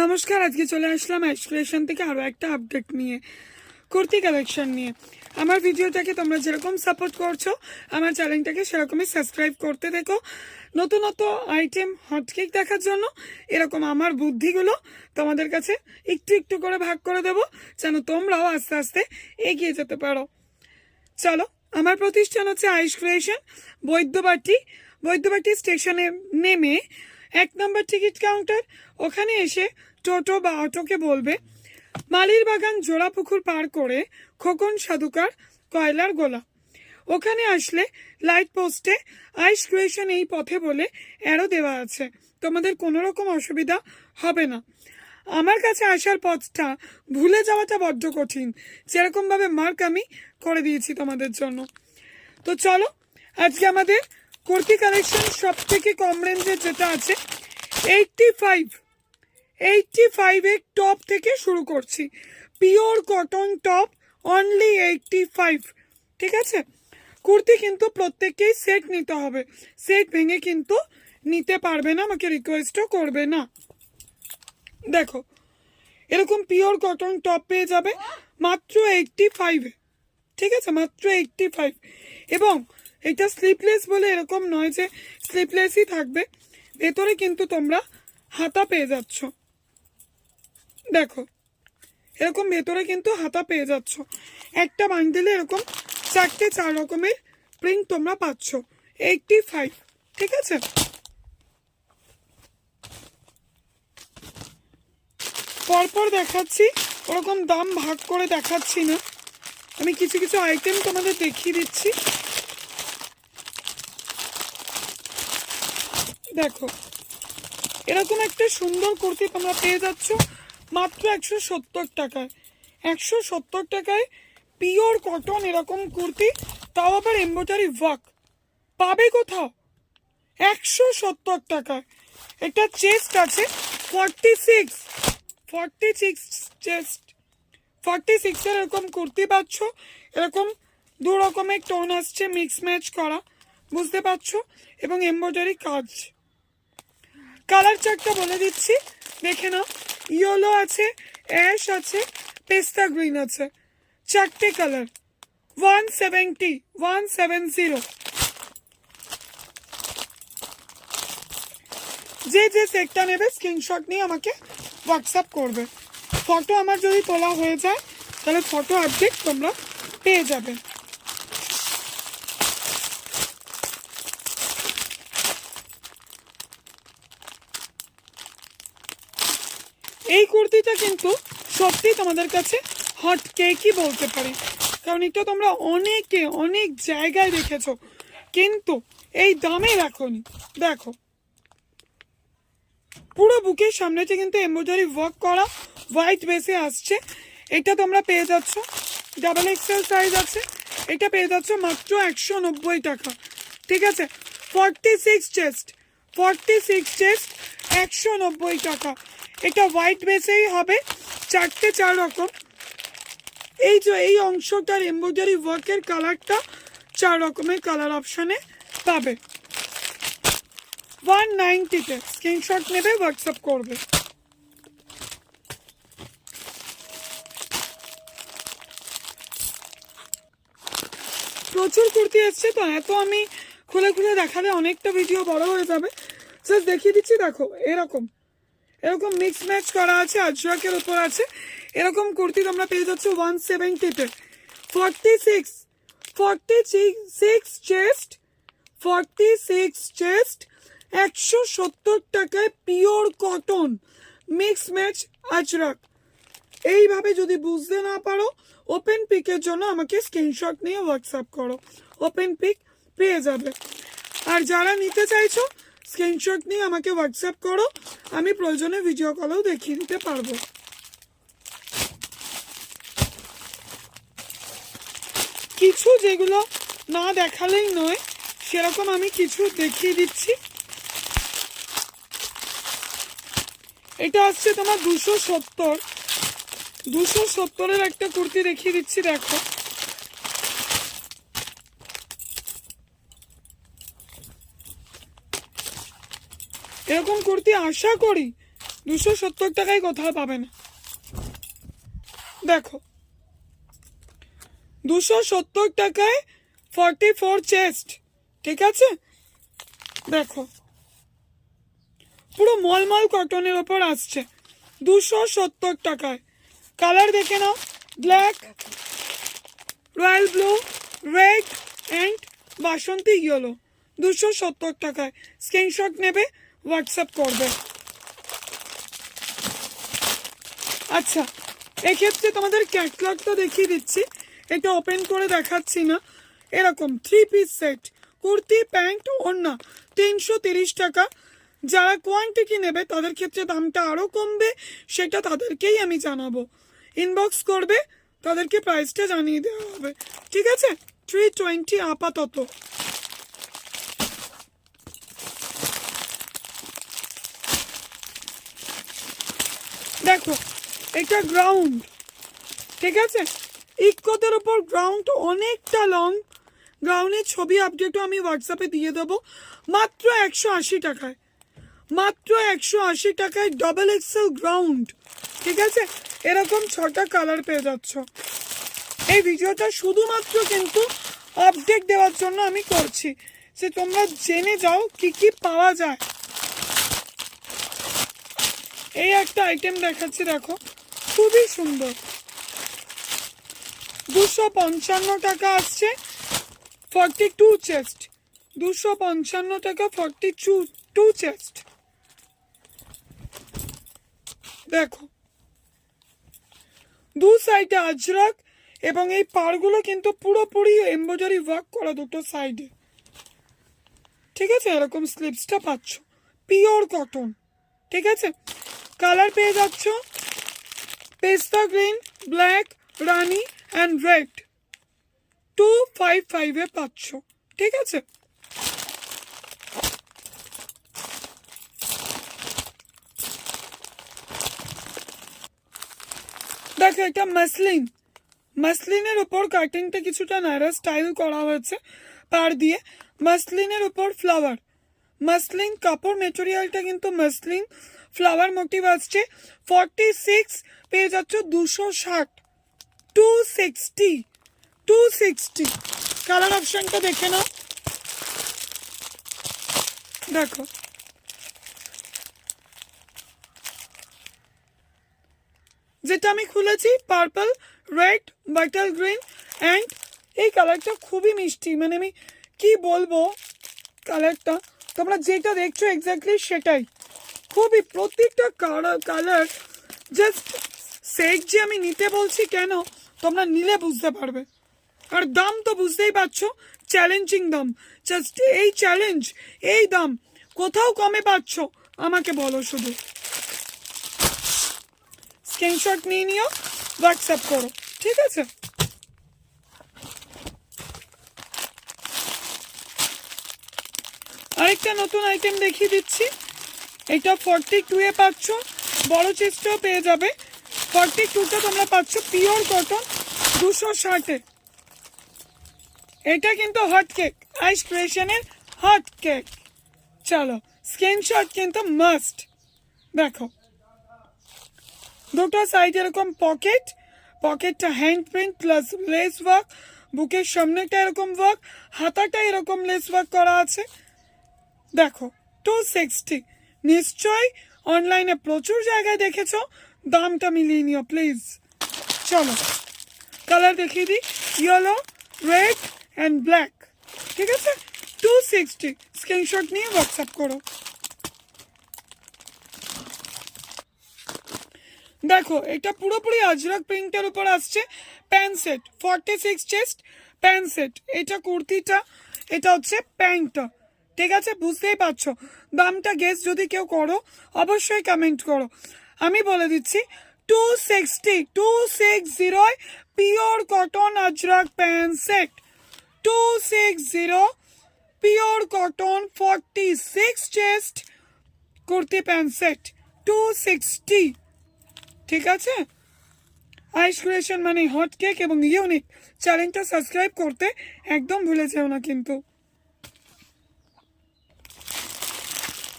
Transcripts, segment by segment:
নমস্কার, আজকে চলে আসলাম এক্সপ্রেশন থেকে আরও একটা আপডেট নিয়ে, কুর্তি কালেকশন নিয়ে। আমার ভিডিওটাকে তোমরা যেরকম সাপোর্ট করছ, আমার চ্যানেলটাকে সেরকমই সাবস্ক্রাইব করতে দেখো। নতুনত আইটেম হটকেক দেখার জন্য এরকম আমার বুদ্ধিগুলো তোমাদের কাছে একটু একটু করে ভাগ করে দেবো, যেন তোমরাও আস্তে আস্তে এগিয়ে যেতে পারো। চলো, আমার প্রতিষ্ঠান হচ্ছে আইস ক্রিয়েশন বৈদ্যবাটি। বৈদ্যবাটি স্টেশনে নেমে এক নম্বর টিকিট কাউন্টার, ওখানে এসে টোটো বা অটোকে বলবে, মালির বাগান জোড়া পুকুর পার করে খোকন সাধুকার কয়লার গোলা। ওখানে আসলে লাইট পোস্টে আইস ক্রিয়েশন এই পথে বলে অ্যারো দেওয়া আছে। তোমাদের কোনো রকম অসুবিধা হবে না। আমার কাছে আসার পথটা ভুলে যাওয়াটা বড্ড কঠিন। যেরকম ভাবে মার্ক আমি করে দিয়েছি তোমাদের জন্য। তো চলো, আজকে আমাদের কুর্তি কালেকশন সব থেকে কম রেঞ্জের যেটা আছে এইটটি ফাইভ এইটটি ফাইভের টপ থেকে শুরু করছি। Pure cotton top only eighty five ঠিক আছে? কুর্তি কিন্তু প্রত্যেককেই সেট নিতে হবে। সেট ভেঙে কিন্তু নিতে পারবে না, আমাকে রিকোয়েস্টও করবে না। দেখো, এরকম পিওর কটন টপ পেয়ে যাবে, মাত্র এইটটি ফাইভে ঠিক আছে? মাত্র এইটটি ফাইভ এবং এটা স্লিপলেস বলে এরকম নয় যে স্লিপলেসই থাকবে। ভেতরে কিন্তু তোমরা হাতা পেয়ে যাচ্ছ। দেখো, এরকম ভেতরে কিন্তু হাতা পেয়ে যাচ্ছ। একটা বান্ডিলে এরকম চারটে চার রকমের প্রিন্ট তোমরা পাচ্ছ। এইটটি ফাইভ ঠিক আছে? পরপর দেখাচ্ছি, ওরকম দাম ভাগ করে দেখাচ্ছি না। আমি কিছু কিছু আইটেম তোমাদের দেখিয়ে দিচ্ছি। দেখো, এরকম একটা সুন্দর কুর্তি তোমরা পেয়ে যাচ্ছ মাত্র একশো সত্তর টাকায়। একশো সত্তর টাকায় পিওর কটন এরকম কুর্তি, তাও আবার এম্বোটারি ওয়ার্ক পাবে কোথাও? একশো সত্তর টাকায়। এটা চেস্ট আছে forty six forty six chest forty সিক্সের এরকম কুর্তি পাচ্ছ, এরকম দু রকমের টোন আসছে মিক্স ম্যাচ করা, বুঝতে পারছ? এবং এমব্রয়ডারি কাজ। কালার চারটা বলে দিচ্ছি। দেখে নাও। ইয়েলো আছে, অ্যাশ আছে, পেস্তা গ্রিন আছে। চারটে colour. One seventy, one seven zero. যে যে সেটটা নেবে, স্ক্রিনশট নিয়ে আমাকে হোয়াটসঅ্যাপ করবে। ফটো আমার যদি তোলা হয়ে যায়, তাহলে ফটো আপডেট তোমরা পেয়ে যাবে। এই কুর্তিটা কিন্তু সত্যি তোমাদের কাছে হট কেকই বলতে পারি। কারণ এটা তোমরা অনেকে অনেক জায়গায় দেখেছ কিন্তু এই দামে রাখোনি। দেখো। পুরো বুকের সামনেতে কিন্তু এমব্রয়ডারি ওয়ার্ক করা হোয়াইট বেসে আসছে। এটা তোমরা পেয়ে যাচ্ছ। ডাবল এক্সেল সাইজ আছে। এটা পেয়ে যাচ্ছ মাত্র একশো নব্বই টাকা। ঠিক আছে? Forty six chest forty six chest একশো নব্বই টাকা। এটা হোয়াইট বেসেই হবে, চারটে চার রকম। এই যে এই অংশটার এমব্রয়ডারি ওয়ার্কের কালারটা চার রকমের কালার অপশানে পাবে। ওয়ান নাইনটিতে স্ক্রিনশট নেবে হোয়াটসঅ্যাপ করবে। প্রচুর কুর্তি এসছে তো, এত আমি খুলে খুলে দেখালে অনেকটা ভিডিও বড় হয়ে যাবে। দেখিয়ে দিচ্ছি, দেখো, এরকম। এরকম মিক্স ম্যাচ করা আছে, আজরাকের উপর আছে। এরকম কুর্তি তোমরা পেয়ে যাচ্ছ one সেভেন্টিতে forty six forty six chest forty six chest একশো সত্তর টাকায় pure cotton mix match ajrak. এইভাবে যদি বুঝতে না পারো ওপেন পিকের জন্য আমাকে স্ক্রিনশট নিয়ে হোয়াটসঅ্যাপ করো। ওপেন পিক পেয়ে যাবে। আর যারা নিতে চাইছো স্ক্রিনশট নিয়ে আমাকে হোয়াটসঅ্যাপ করো, আমি প্রয়োজনে ভিডিও কলেও দেখিয়ে দিতে পারব। কিছু যেগুলো না দেখালেই নয়, সেরকম আমি কিছু দেখিয়ে দিচ্ছি। এটা আসছে তোমার দুশো সত্তর। দুশো সত্তরের একটা কুর্তি দেখিয়ে দিচ্ছি, দেখো। এরকম কুর্তি আশা করি দুশো সত্তর টাকায় কোথাও পাবে না দেখো। দুশো সত্তর টাকায় ফর্টি ফোর চেস্ট ঠিক আছে? দেখো। পুরো মলমল কটনের ওপর আসছে। দুশো সত্তর টাকায়। কালার দেখে নাও। Black royal blue red and Basanti yellow দুশো সত্তর টাকায়। স্ক্রিনশট নেবে। হোয়াটসঅ্যাপ করবে আচ্ছা এক্ষেত্রে তোমাদের ক্যাটলগটা দেখিয়ে দিচ্ছি। এটা ওপেন করে দেখাচ্ছি না। এরকম three piece set kurti, pant, ওড়না, তিনশো তিরিশ টাকা। যারা কোয়ান্টিটি নেবে তাদের ক্ষেত্রে দামটা আরও কমবে, সেটা তাদেরকেই আমি জানাব। ইনবক্স করবে, তাদেরকে প্রাইসটা জানিয়ে দেওয়া হবে। ঠিক আছে? থ্রি টোয়েন্টি আপাতত। দেখো, এটা গ্রাউন্ড ঠিক আছে? ইকোদের ওপর গ্রাউন্ড অনেকটা লং গ্রাউন্ডের ছবি আপডেটও আমি হোয়াটসঅ্যাপে দিয়ে দেবো। মাত্র একশো আশি টাকায়। মাত্র একশো আশি টাকায় ডবল এক্সেল গ্রাউন্ড ঠিক আছে? এরকম ছটা কালার পেয়ে যাচ্ছ। এই ভিডিওটা শুধুমাত্র কিন্তু আপডেট দেওয়ার জন্য আমি করছি। যে তোমরা জেনে যাও কি কি পাওয়া যায়। এই একটা আইটেম দেখাচ্ছি, দেখো। খুবই সুন্দর। দুশো পঞ্চান্ন টাকা আসছে ফর্টি টু চেস্ট দুশো পঞ্চান্ন টাকা ফর্টি টু টু চেস্ট দেখো। দু সাইডে আজরাক এবং এই পাড়গুলো কিন্তু পুরোপুরি এমব্রয়ডারি ওয়ার্ক করা দুটো সাইডে ঠিক আছে? এরকম স্লিপসটা পাচ্ছ। পিওর কটন ঠিক আছে? কালার পেয়ে যাচ্ছ পেস্তা গ্রিন ব্ল্যাক রানি অ্যান্ড রেড টু ফাইভ ফাইভে পাচ্ছ ঠিক আছে দেখো এটা মাসলিন মাসলিনের উপর কাটিংটা কিছুটা নারা স্টাইল করা হয়েছে। পার দিয়ে মাসলিনের উপর ফ্লাওয়ার মাসলিন কাপড় মেটেরিয়ালটা কিন্তু মাসলিন ফ্লাওয়ার মোটিভ আসছে। ফর্টি সিক্স পেয়ে যাচ্ছ দুশো ষাট। Two sixty two sixty colour অপশানটা দেখে নাও। দেখো। যেটা আমি খুলেছি purple red butter green and এই কালারটা খুবই মিষ্টি। মানে আমি কি বলব কালারটা তোমরা যেটা দেখছ এক্স্যাক্টলি সেটাই। খুবই প্রত্যেকটা কালার জাস্ট সেট যে আমি নিতে বলছি কেন, তোমরা নিলে বুঝতে পারবে। আর দাম তো বুঝতেই পারছ চ্যালেঞ্জিং দাম। জাস্ট এই চ্যালেঞ্জ এই দাম, কোথাও কমে পাচ্ছ, আমাকে বলো শুধু। স্ক্রিনশট নিয়ে নিও হোয়াটসঅ্যাপ করো, ঠিক আছে? আরেকটা নতুন আইটেম দেখিয়ে দিচ্ছি। এটা ফর্টি টু এ পাচ্ছ, বড় চেস্টও পেয়ে যাবে। ফর্টি টুটা তোমরা পাচ্ছ পিওর কটন দুশো ষাটে। এটা কিন্তু হট কেক আইস ক্রিয়েশনের হট কেক চলো স্ক্রিনশট কিন্তু মাস্ট দেখো, দুটো সাইড এরকম পকেট পকেটটা hand print plus lace work বুকের সামনেটা এরকম ওয়ার্ক হাতাটা এরকম লেস ওয়ার্ক করা আছে। দেখো টু সিক্সটি নিশ্চয়ই অনলাইনে প্রচুর জায়গায় দেখেছ। দামটা মিলিয়ে নিও প্লিজ চলো কালার দেখিয়ে দিই। ইয়েলো রেড অ্যান্ড ব্ল্যাক ঠিক আছে? টু সিক্সটি স্ক্রিনশট নিয়ে হোয়াটসঅ্যাপ করো। দেখো, এটা পুরোপুরি আজরাক প্রিন্টের উপর আসছে। Pant set forty six chest pant set এটা কুর্তিটা, এটা হচ্ছে প্যান্টটা। ঠিক আছে, বুঝতেই পারছ। দামটা গেস যদি কেউ করো, অবশ্যই কমেন্ট করো। আমি বলে দিচ্ছি two sixty two six জিরোয় pure cotton ajrak pant set two six zero pure cotton forty six chest kurti pant set two sixty ঠিক আছে? আইস ক্রিয়েশন মানে হট কেক এবং ইউনিক চ্যানেলটা সাবস্ক্রাইব করতে একদম ভুলে যেও না কিন্তু।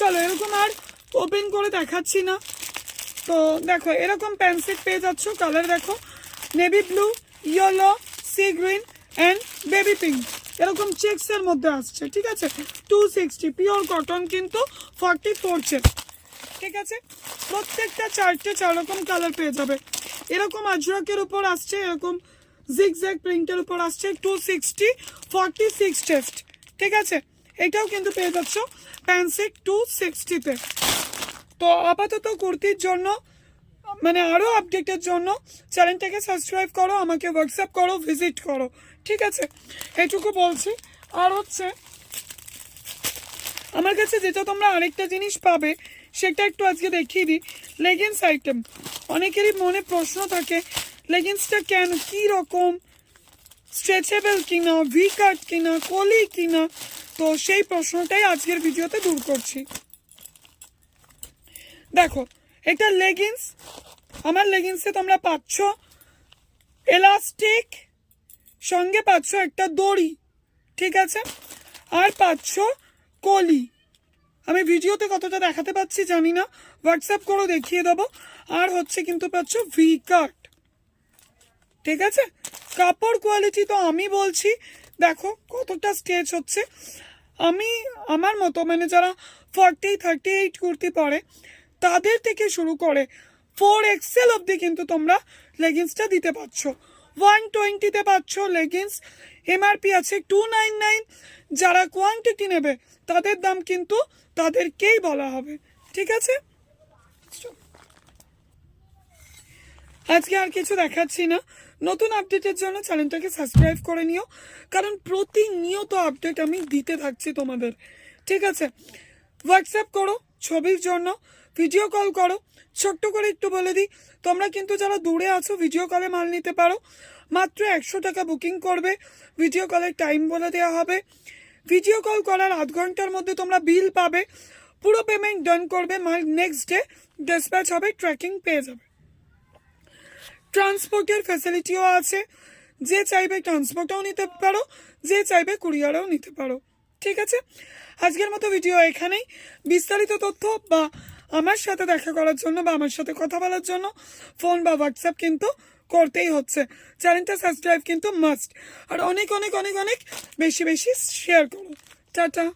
চলো, এরকম আর ওপেন করে দেখাচ্ছি না। তো দেখো, এরকম প্যান্সেট পেয়ে যাচ্ছ কালার দেখো। Navy blue yellow sea green and baby pink এরকম চেক্সের মধ্যে আসছে, ঠিক আছে? টু সিক্সটি পিওর কটন কিন্তু ফর্টি ফোর চেক ঠিক আছে? প্রত্যেকটা চারটে চার রকম কালার পেয়ে যাবে। এরকম আজরাকের উপর আসছে, এরকম জিগজ্যাগ প্রিন্টের উপর আসছে two sixty forty six chest ঠিক আছে? এটাও কিন্তু পেয়ে যাচ্ছ। প্যান্সিক টু সিক্সটিতে তো আপাতত কুর্তির জন্য মানে আরও আপডেটের জন্য চ্যানেলটাকে সাবস্ক্রাইব করো, আমাকে হোয়াটসঅ্যাপ করো ভিজিট করো, ঠিক আছে? এটুকু বলছি। আর হচ্ছে, আমার কাছে যেটা তোমরা আরেকটা জিনিস পাবে, সেটা একটু আজকে দেখিয়ে দিই। লেগিংস আইটেম অনেকেরই মনে প্রশ্ন থাকে লেগিংসটা কেন, কী রকম? স্ট্রেচেবল কিনা ভি কাট কিনা, কলি কিনা? তো সেই প্রশ্নটাই আজকের ভিডিওতে দূর করছি। দেখো এটা লেগিংস আমার লেগিংসে তোমরা পাচ্ছ এলাস্টিক সঙ্গে পাচ্ছ একটা দড়ি, ঠিক আছে? আর পাচ্ছ কলি। আমি ভিডিওতে কতটা দেখাতে পাচ্ছি জানি না হোয়াটসঅ্যাপ করে দেখিয়ে দেবো। আর হচ্ছে কিন্তু পাচ্ছ ভি কাট ঠিক আছে? কাপড় কোয়ালিটি তো আমি বলছি, দেখো কতটা স্টেজ হচ্ছে। আমি, আমার মতো মানে যারা ফর্টি থার্টি এইট কুর্তি পরে, তাদের থেকে শুরু করে ফোর এক্সেল অবধি কিন্তু তোমরা লেগিংসটা দিতে পারছ। ওয়ান টোয়েন্টিতে পাচ্ছ লেগিংস এমআরপি আছে টু নাইন নাইন যারা কোয়ান্টিটি নেবে, তাদের দাম কিন্তু তাদেরকেই বলা হবে। ঠিক আছে? আজকে আর কিছু দেখাচ্ছি না। নতুন আপডেটের জন্য চ্যানেলটাকে সাবস্ক্রাইব করে নিও। কারণ প্রতিনিয়ত আপডেট আমি দিতে থাকছি তোমাদের। ঠিক আছে? হোয়াটসঅ্যাপ করো, ছবির জন্য। ভিডিও কল করো। ছোট্ট করে একটু বলে দিই, তোমরা কিন্তু যারা দূরে আছো ভিডিও কলে মাল নিতে পারো। মাত্র একশো টাকা বুকিং করবে। ভিডিও কলের টাইম বলে দেওয়া হবে। ভিডিও কল করার আধ ঘণ্টার মধ্যে তোমরা বিল পাবে। পুরো পেমেন্ট ডান করবে। মাল নেক্সট ডে ডিসপ্যাচ হবে ট্র্যাকিং পেয়ে যাবে। ট্রান্সপোর্টের ফ্যাসিলিটিও আছে। যে চাইবে ট্রান্সপোর্টও নিতে পারো, যে চাইবে কুরিয়ারও নিতে পারো। ঠিক আছে? আজকের মতো ভিডিও এখানেই। বিস্তারিত তথ্য বা আমার সাথে দেখা করার জন্য বা আমার সাথে কথা বলার জন্য ফোন বা হোয়াটসঅ্যাপ কিন্তু করতেই হচ্ছে। চ্যানেলটা সাবস্ক্রাইব কিন্তু মাস্ট আর অনেক অনেক অনেক অনেক বেশি বেশি শেয়ার করো। টাটা।